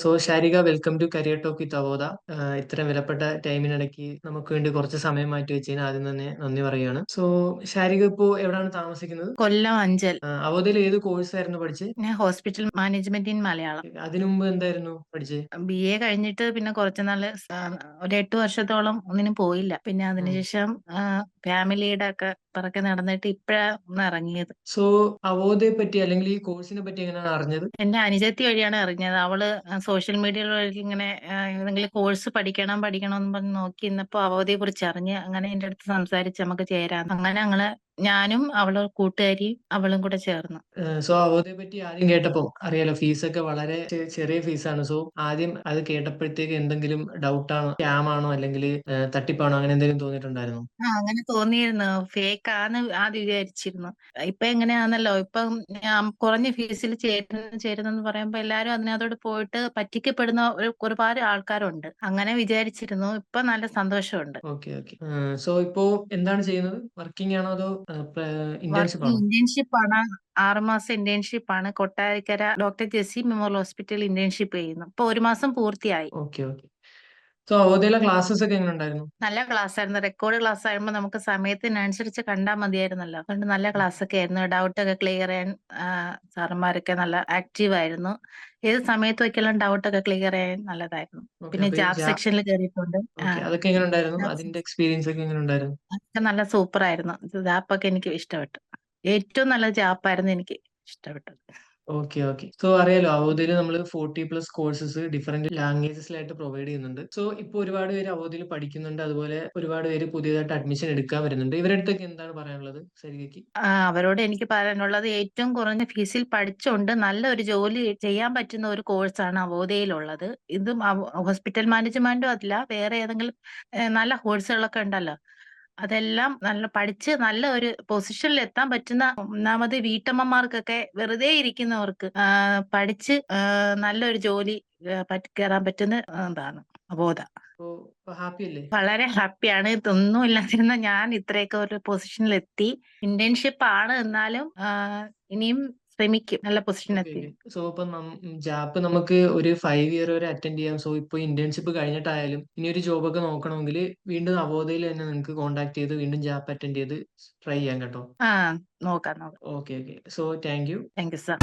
So Sharika welcome to career talk with അവോദ ഇത്രയും വിലപ്പെട്ട ടൈമിനിടയ്ക്ക് നമുക്ക് വേണ്ടി കുറച്ച് സമയം മാറ്റി വെച്ചതിന് ആദ്യം തന്നെ നന്ദി പറയുകയാണ്. സോ ശാരിക ഇപ്പോ എവിടെയാണ് താമസിക്കുന്നത്? കൊല്ലം അഞ്ചൽ. അവോദയിൽ ഏത് കോഴ്സ് ആയിരുന്നു പഠിച്ചത് ഞാൻ ഹോസ്പിറ്റൽ മാനേജ്മെന്റ് ഇൻ മലയാളം. അതിനു മുമ്പ് എന്തായിരുന്നു പഠിച്ചത് ബി എ കഴിഞ്ഞിട്ട് പിന്നെ കുറച്ച് നാൾ ഒരു എട്ട് വർഷത്തോളം ഒന്നിനും പോയില്ല. പിന്നെ അതിനുശേഷം ഫാമിലിയുടെ ഒക്കെ പിറക്കെ നടന്നിട്ട് ഇപ്പഴാണ് ഇറങ്ങിയത്. സോ അവോദയെ പറ്റി അല്ലെങ്കിൽ ഈ കോഴ്സിനെ പറ്റി എങ്ങനെയാണ് അറിഞ്ഞത്? എന്റെ അനുജത്തി വഴിയാണ് അറിഞ്ഞത് അവൾ സോഷ്യൽ മീഡിയ വഴി ഇങ്ങനെ ഏതെങ്കിലും കോഴ്സ് പഠിക്കണം പഠിക്കണം എന്ന് പറഞ്ഞ് നോക്കി ഇന്നപ്പോ അവധിയെ കുറിച്ച് അറിഞ്ഞ് അങ്ങനെ എന്റെ അടുത്ത് സംസാരിച്ച് നമുക്ക് ചേരാം. അങ്ങനെ ഞങ്ങൾ ഞാനും അവൾ കൂട്ടുകാരിയും അവളും കൂടെ ചേർന്നു. സോ അവധിയെ പറ്റി ആദ്യം കേട്ടപ്പോ അറിയാലോ ഫീസൊക്കെ വളരെ ചെറിയ ഫീസാണ്. സോ ആദ്യം അത് കേട്ടപ്പോഴത്തേക്ക് എന്തെങ്കിലും ഡൗട്ടാണോ ആണോ അല്ലെങ്കിൽ തട്ടിപ്പാണോ അങ്ങനെ എന്തെങ്കിലും തോന്നിയിട്ടുണ്ടായിരുന്നു? ആ അങ്ങനെ തോന്നിയിരുന്നു. ഫേക്ക് ആന്ന് ആദ്യം വിചാരിച്ചിരുന്നു. ഇപ്പൊ എങ്ങനെയാണല്ലോ ഇപ്പം കുറഞ്ഞ ഫീസിൽ ചേരുന്നു ചേരുന്നെന്ന് പറയുമ്പോ എല്ലാരും അതിനകത്തോട് പോയിട്ട് പറ്റിക്കപ്പെടുന്ന ഒരു ഒരുപാട് ആൾക്കാരുണ്ട്. അങ്ങനെ വിചാരിച്ചിരുന്നു. ഇപ്പൊ നല്ല സന്തോഷമുണ്ട്. Okay okay. സോ ഇപ്പോ എന്താണ് ചെയ്യുന്നത്? വർക്കിംഗ് ആണോ അതോ ഇന്റേൺഷിപ്പ് ആണ്? ആറുമാസം ഇന്റേൺഷിപ്പ് ആണ്. Kottarakkara doctor Jessy memorial hospital internship ചെയ്യുന്നു. ഇപ്പൊ ഒരു മാസം പൂർത്തിയായി. Okay okay. ക്ലാസ്സസ് ഒക്കെ എങ്ങനെ ഉണ്ടായിരുന്നു നല്ല ക്ലാസ് ആയിരുന്നു. റെക്കോർഡ് ക്ലാസ് ആകുമ്പോൾ നമുക്ക് സമയത്തിനനുസരിച്ച് കണ്ടാൽ മതിയായിരുന്നല്ലോ. അതുകൊണ്ട് നല്ല ക്ലാസ് ഒക്കെ ആയിരുന്നു. ഡൗട്ട് ഒക്കെ ക്ലിയർ ചെയ്യാൻ സാറന്മാരൊക്കെ നല്ല ആക്റ്റീവ് ആയിരുന്നു. ഏത് സമയത്ത് വെക്കെല്ലാം ഡൗട്ട് ഒക്കെ ക്ലിയർ ചെയ്യാൻ നല്ലതായിരുന്നു. പിന്നെ ജാബ് സെക്ഷനിൽ കയറിയിട്ടുണ്ട് അതൊക്കെ എങ്ങനെ ഉണ്ടായിരുന്നു അതിന്റെ എക്സ്പീരിയൻസ് ഒക്കെ എങ്ങനെ ഉണ്ടായിരുന്നു അതൊക്കെ നല്ല സൂപ്പർ ആയിരുന്നു. ജാപ്പൊക്കെ എനിക്ക് ഇഷ്ടപ്പെട്ടു. ഏറ്റവും നല്ല ജാപ്പായിരുന്നു എനിക്ക് ഇഷ്ടപ്പെട്ടത്. ഓക്കെ ഓക്കെ സോ അറിയാലോ അവധിയിൽ നമ്മൾ ഫോർട്ടി പ്ലസ് കോഴ്സസ് ഡിഫറെന്റ് ലാംഗ്വേജസിലായിട്ട് പ്രൊവൈഡ് ചെയ്യുന്നുണ്ട്. സോ ഇപ്പോൾ ഒരുപാട് പേര് അവധിയിൽ പഠിക്കുന്നുണ്ട്. അതുപോലെ ഒരുപാട് പേര് പുതിയതായിട്ട് അഡ്മിഷൻ എടുക്കാൻ വരുന്നുണ്ട്. ഇവരുടെ എന്താണ് പറയാനുള്ളത് സരികയ്ക്ക് അവരോട് എനിക്ക് പറയാനുള്ളത് ഏറ്റവും കുറഞ്ഞ ഫീസിൽ പഠിച്ചുകൊണ്ട് നല്ല ഒരു ജോലി ചെയ്യാൻ പറ്റുന്ന ഒരു കോഴ്സാണ് അവോധയിലുള്ളത് ഇതും ഹോസ്പിറ്റൽ മാനേജ്മെന്റും അല്ല വേറെ ഏതെങ്കിലും നല്ല കോഴ്സുകളൊക്കെ ഉണ്ടല്ലോ. അതെല്ലാം നല്ല പഠിച്ച് നല്ല ഒരു പൊസിഷനിൽ എത്താൻ പറ്റുന്ന ഒന്നാമത് വീട്ടമ്മമാർക്കൊക്കെ വെറുതെ ഇരിക്കുന്നവർക്ക് പഠിച്ച് നല്ലൊരു ജോലി കയറാൻ പറ്റുന്ന എന്താണ് അബോധ വളരെ ഹാപ്പിയാണ്. ഇതൊന്നും ഇല്ലാതിരുന്ന ഞാൻ ഇത്രയൊക്കെ ഒരു പൊസിഷനിൽ എത്തി ഇന്റേൺഷിപ്പ് ആണ് എന്നാലും ഇനിയും ശ്രമിക്കും. നല്ല പൊസിഷൻ എത്തി സോ ഇപ്പൊ ജാപ്പ് നമുക്ക് ഒരു ഫൈവ് ഇയർ വരെ അറ്റൻഡ് ചെയ്യാം. സോ ഇപ്പൊ ഇന്റേൺഷിപ്പ് കഴിഞ്ഞിട്ടായാലും ഇനി ഒരു ജോബ് ഒക്കെ നോക്കണമെങ്കിൽ വീണ്ടും നവോദയിൽ തന്നെ നിങ്ങൾക്ക് കോൺടാക്ട് ചെയ്ത് വീണ്ടും ജാപ്പ് അറ്റൻഡ് ചെയ്ത് ട്രൈ ചെയ്യാം കേട്ടോ. ആ നോക്കാം നോക്കാം. Okay okay. So thank you thank you sir